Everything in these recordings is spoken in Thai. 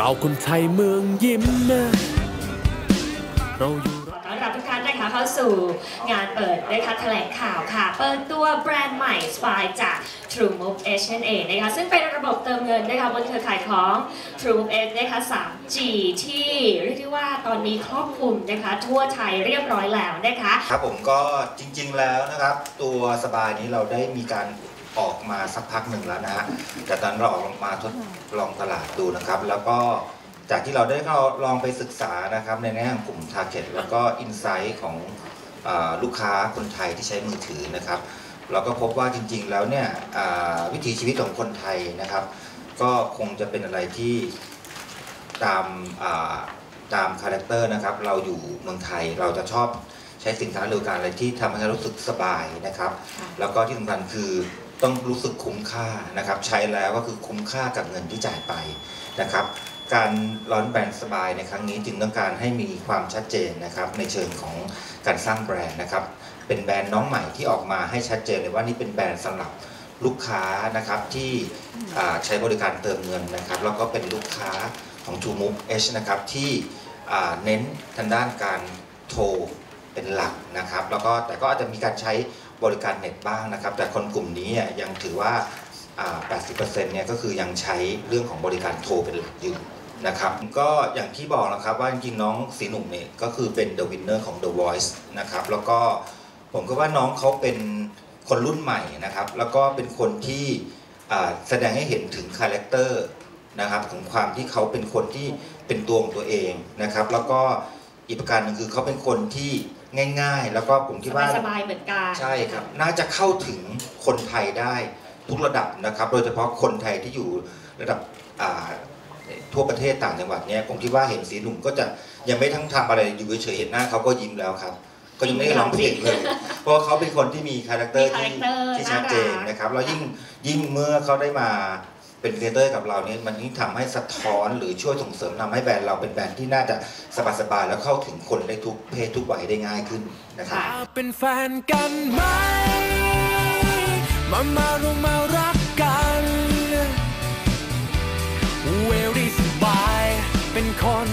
เราคนไทยเมืองยิ้มนะเราอยู่ขอต้อนรับทุกท่านนะคะเข้าสู่งานเปิดนะคะแถลงข่าวค่ะ เปิดตัวแบรนด์ใหม่ Spy จาก True Move H นั่นเองนะคะซึ่งเป็นระบบเติมเงินนะคะบนเครือข่ายของ True Move H นะคะ 3G ที่เรียกได้ว่าตอนนี้ครอบคลุมนะคะทั่วไทยเรียบร้อยแล้วนะคะ ครับผมก็จริงๆแล้วนะครับ ตัวสบายนี้เราได้มีการ ออกมาสักพักหนึ่งแล้วนะฮะแต่ตอนเราออกมาทดลองตลาดดูนะครับ แล้วก็จากที่เราได้ก็ลองไปศึกษานะครับในแง่ของกลุ่ม Target แล้วก็อินไซต์ของอาลูกค้าคนไทยที่ใช้มือถือนะครับ เราก็พบว่าจริง ๆ แล้วเนี่ยอ่าวิถีชีวิตของคนไทยนะครับ ก็คงจะเป็นอะไรที่ตามอ่าตามคาแรคเตอร์นะครับ เราอยู่เมืองไทยเราจะชอบใช้สินค้าหรือบริการอะไรที่ทำให้เรารู้สึกสบายนะครับค่ะแล้วก็ที่สำคัญคือ ต้องรู้สึกคุ้มค่านะครับ ใช้แล้วก็คือคุ้มค่ากับเงินที่จ่ายไปนะครับ การร้อนแบรนด์สบายในครั้งนี้จึงต้องการให้มีความชัดเจนนะครับในเชิงของการสร้างแบรนด์นะครับ เป็นแบรนด์น้องใหม่ที่ออกมาให้ชัดเจนเลยว่านี่เป็นแบรนด์สำหรับลูกค้านะครับที่ใช้บริการเติมเงินนะครับแล้วก็เป็นลูกค้าของ t o m o v H นะครับที่เน้นทางด้านการโทรเป็นหลักนะครับ แล้วก็แต่ก็อาจจะมีการใช้ บริการเน็ตบ้างนะครับ แต่คนกลุ่มนี้ยังถือว่า 80%เนี่ยก็คือยังใช้เรื่องของบริการโทรเป็นหลักอยู่นะครับก็อย่างที่บอกนะครับว่าจริงๆน้องสีหนุ่มเนี่ยก็คือเป็น The Winner ของ The Voice นะครับแล้วก็ผมก็ว่าน้องเขาเป็นคนรุ่นใหม่นะครับแล้วก็เป็นคนที่แสดงให้เห็นถึงคาแรคเตอร์นะครับของความที่เขาเป็นคนที่เป็นตัวของตัวเองนะครับแล้วก็อีกประการหนึ่งคือเขาเป็นคนที่ ง่ายๆ แล้วก็ผมคิดว่าสบายๆเหมือนกันใช่ครับ น่าจะเข้าถึงคนไทยได้ทุกระดับนะครับ โดยเฉพาะคนไทยที่อยู่ระดับอ่าทั่วประเทศต่างจังหวัดเนี่ยผมคิดว่าเห็นสีหนุ่มก็จะยังไม่ทั้งทำอะไรอยู่เฉยๆเห็นหน้าเขาก็ยิ้มแล้วครับ ก็ยังไม่ได้ร้องเพลงเลย เพราะว่าเขาเป็นคนที่มีคาแรคเตอร์มีคาแรที่คเตอร์ที่ชัดเจนน่ารักนะครับแล้วยิ่งยิ่งเมื่อเขาได้มา เป็นครีเอเตอร์กับเราเนี่ยมันยิ่งทำให้สะท้อนหรือช่วยส่งเสริมทำให้แบรนด์เราเป็นแบรนด์ที่น่าจะสบายๆแล้วเข้าถึงคนได้ทุกเพศทุกวัยได้ง่ายขึ้นนะครับค่ะมาเป็นแฟนกันไหมมามาเรามารักกันเวลี่สบายเป็นคน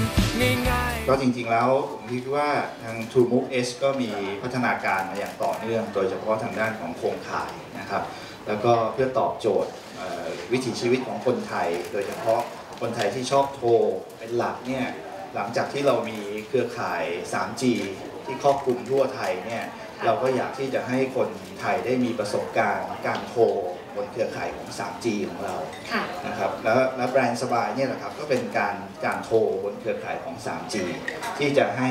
ง่ายๆก็จริงๆแล้วผมคิดว่าทาง True Move S ก็มีพัฒนาการมาอย่างต่อเนื่อง โดยเฉพาะทางด้านของโครงข่ายนะครับ แล้วก็เพื่อตอบโจทย์เอ่อ วิถีชีวิตของคนไทย โดยเฉพาะคนไทยที่ชอบโทรเป็นหลักเนี่ยหลังจากที่เรามีเครือข่าย 3G ที่ครอบคลุมทั่วไทยเนี่ยเราก็อยากที่จะให้คนไทยได้มีประสบการณ์การโทรบนเครือข่ายของ 3G ของเราค่ะนะครับแล้วแล้วแบรนด์สบายเนี่ยแหละครับก็เป็นการการโทรบนเครือข่ายของ 3G ที่จะให้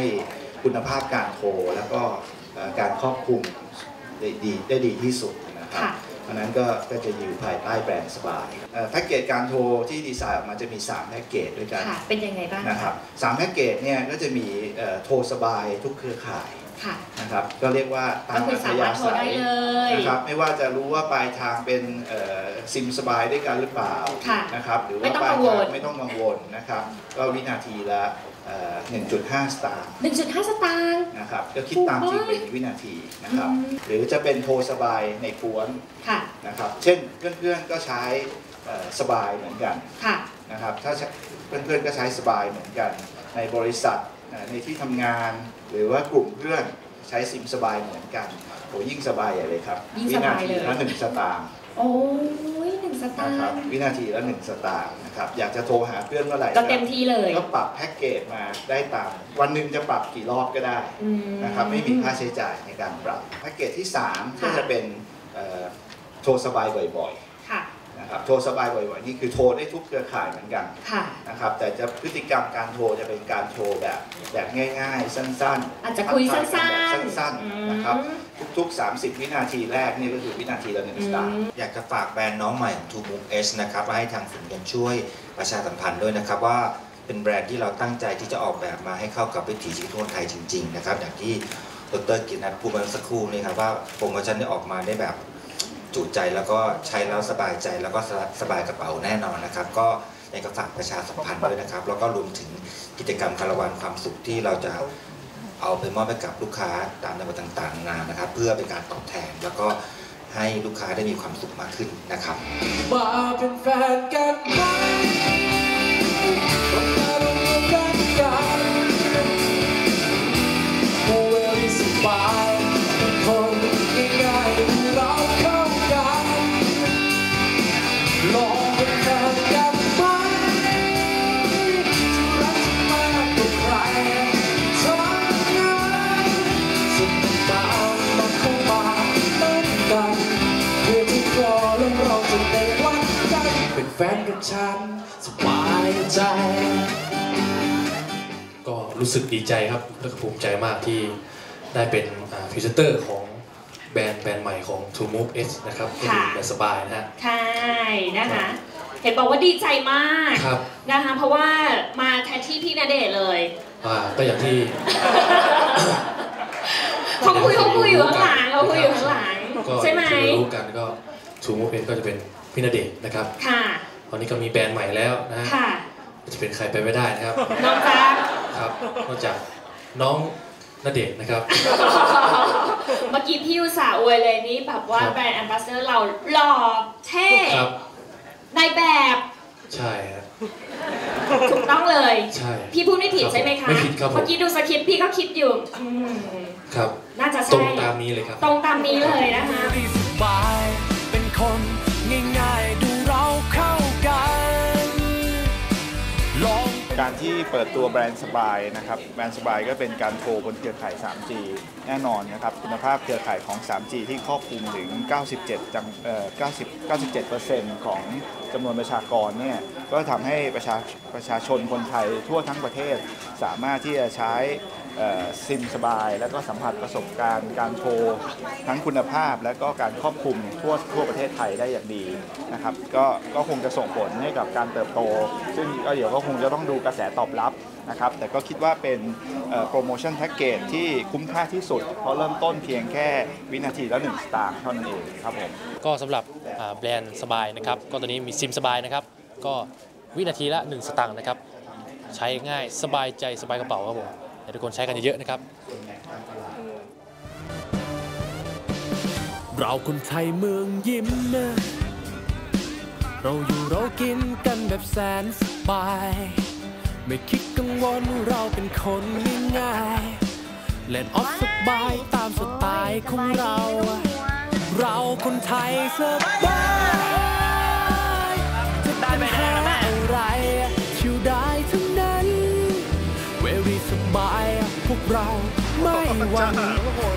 คุณภาพการโทรแล้วก็เอ่อการครอบคลุมได้ดีได้ดีที่สุดนะครับค่ะ เพราะฉะนั้นก็ก็จะอยู่ภายใต้แบรนด์สบายเอ่อแพ็กเกจการโทรที่ดีไซน์ออกมาจะมี 3 แพ็กเกจด้วยกันค่ะเป็นยังไงบ้างนะครับสามแพ็กเกจเนี่ยก็จะมีเอ่อโทรสบายทุกเครือข่ายค่ะนะครับก็เรียกว่าตาก็มคืออัธสามายารถโทรศัได้ยเลยนะครับไม่ว่าจะรู้ว่าปลายทางเป็นเอ่อ ซิมสบายด้วยกันหรือเปล่าค่ะนะครับหรือไม่ว่าต้องปลายกังวทาลงไม่ต้องกังวลนะครับก็วินาทีละเอ่อ1.5 สตางค์หนึ่งจุดห้าสตางค์นะครับก็คิดตามจริงเป็นวินาทีนะครับอืมหรือจะเป็นโทรสบายในกวนค่ะนะครับ เช่นเพื่อนๆก็ใช้เอ่อสบายเหมือนกันค่ะนะครับถ้าเพื่อนๆก็ใช้สบายเหมือนกัน ในบริษัทเอ่อในที่ทำงาน หรือว่ากลุ่มเพื่อนใช้ซิมสบายเหมือนกันโอ้ยิ่งสบายใหญ่เลยครับยิ่งวิสนาบายทีเลยละหนึ่งสตางค์ โอ้ยหนึ่งสตานะครับงค์วินาทีละหนึ่งสตางค์นะครับอยากจะโทรหาเพื่อนเมื่อไหร่ก็เต็มที่เลยก็ปรับแพ็กเกจมาได้ตาม วันหนึ่งจะปรับกี่รอบก็ได้อืมนะครับไม่มีค่าใช้จ่ายในการปรับแพ็กเกจที่3ก็ค่ะ จะเป็นเอ่อโทรสบายบ่อยค่ะๆ นะครับโทรสบายบ่อยๆนี่คือโทรได้ทุกเครือข่ายเหมือนกันค่ะนะครับแต่จะพฤติกรรมการโทรจะเป็นการโทรแบบแบบง่าย ๆ สั้นๆ อาจจะคุยสั้นทักทายกันแบบๆสั้นอืมๆนะครับทุกๆ 30 วินาทีแรกนี่ก็คือวินาทีละหนึ่งสตางค์อยากจะฝากแบรนด์น้องใหม่ของ True Move H นะครับมาให้ทางศูนย์ยนต์ช่วยประชาสัมพันธ์ด้วยนะครับว่าเป็นแบรนด์ที่เราตั้งใจที่จะออกแบบมาให้เข้ากับวิถีชีวิตคนไทยจริง ๆ นะครับ อย่างที่ดรกินนัทพูดมาเมื่อสักครู่นี่ครับว่าโปรโมชั่นได้ออกมาได้แบบ จุใจแล้วก็ใช้แล้วสบายใจแล้วก็สบายกระเป๋าแน่นอนนะครับ ก็อยากจะฝากประชาสัมพันธ์ด้วยนะครับ แล้วก็รวมถึงกิจกรรมคาราวานความสุขที่เราจะเอาไปมอบให้กับลูกค้าตามจังหวัดต่างๆนานานะครับ เพื่อเป็นการตอบแทนแล้วก็ให้ลูกค้าได้มีความสุขมากขึ้นนะครับมาเป็นแฟนกันไหม แฟนกับฉันสบายใจ ก็รู้สึกดีใจครับแล้วก็ภูมิใจมากที่ได้เป็นพรีเซนเตอร์ของแบรนด์แบรนด์ใหม่ของ True Move S นะครับก็คือค่ะแบรนด์สบายนะฮะใช่นะคะ เห็นบอกว่าดีใจมากครับนะคะเพราะว่ามาแทนที่พี่ณเดชน์เลย อ่าก็อย่างที่ เขาคุยเขาคุยอยู่ข้างหลังเขาคุยอยู่ข้างหลัง ก็ใช่ไหม ที่รู้กันก็ True Move S ก็จะเป็น พี่ณเดชน์นะครับค่ะ ตอนนี้ก็มีแบรนด์ใหม่แล้วนะฮะค่ะ จะเป็นใครไปไม่ได้นะครับ น้องจ๊ะครับ นอกจากน้องณเดชน์นะครับ เมื่อกี้พี่อุตส่าห์อวยเลยนี่แบบว่าครับ แบรนด์แอมบาสเดอร์เราหล่อเท่ครับ ในแบบใช่ฮะถูกต้องเลย ใช่ พี่พูดไม่ผิดครับใช่ไหมคะ ไม่ผิดครับผม เมื่อกี้ดูสคริปต์พี่ก็คิดอยู่อืมครับ น่าจะตรใช่ งตามนี้เลยครับ ตรงตามนี้เลยนะคะที่ เปิดตัวแบรนด์สบายนะครับแบรนด์สบายก็เป็นการโทรบนเครือข่าย 3G แน่นอนนะครับคุณภาพเครือข่ายของ 3G ที่ครอบคลุมถึง 97จังเอ่อ90 97 ของจำนวนประชากรเนี่ยก็ทำให้ประชาประชาชนคนไทยทั่วทั้งประเทศสามารถที่จะใช้ ซิมสบาย แล้วก็สัมผัสประสบการณ์การโทรทั้งคุณภาพและก็การครอบคลุมทั่วทั่วประเทศไทยได้อย่างดีนะครับก็ก็คงจะส่งผลให้กับการเติบโต ซึ่งก็เดี๋ยวก็คงจะต้องดูกระแสตอบรับนะครับแต่ก็คิดว่าเป็นโปรโมชั่นแพ็กเกจที่คุ้มค่าที่สุด เพราะเริ่มต้นเพียงแค่วินาทีละ1สตางค์เท่านั้นเองครับผมก็สำหรับแบรนด์สบายนะครับก็ตอนนี้มีซิมสบายนะครับก็วินาทีละ 1 สตางค์นะครับ ใช้ง่ายสบายใจสบายกระเป๋าครับผม ให้ทุกคนใช้กันเยอะๆนะครับ เราคนไทยเมืองยิ้มนะเราอยู่เรากินกันแบบแสนสบาย ไม่คิดกังวลเราเป็นคนง่ายๆเล่นออฟสบายตามสไตล์ของเรา เราคนไทยสบาย วั่น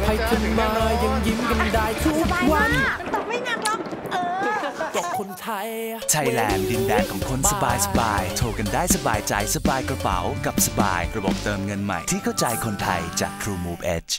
ให้ขึ้นมายังยิ้มกันได้ทุกวันตกไม่หนักหรอกเออก็คนไทยไทยแลนด์ดินแดนของคนสบายสบายโทรกันได้สบายใจสบายกระเป๋ากับสบาย ระบบเติมเงินใหม่ที่เข้าใจคนไทยจาก True Move Edge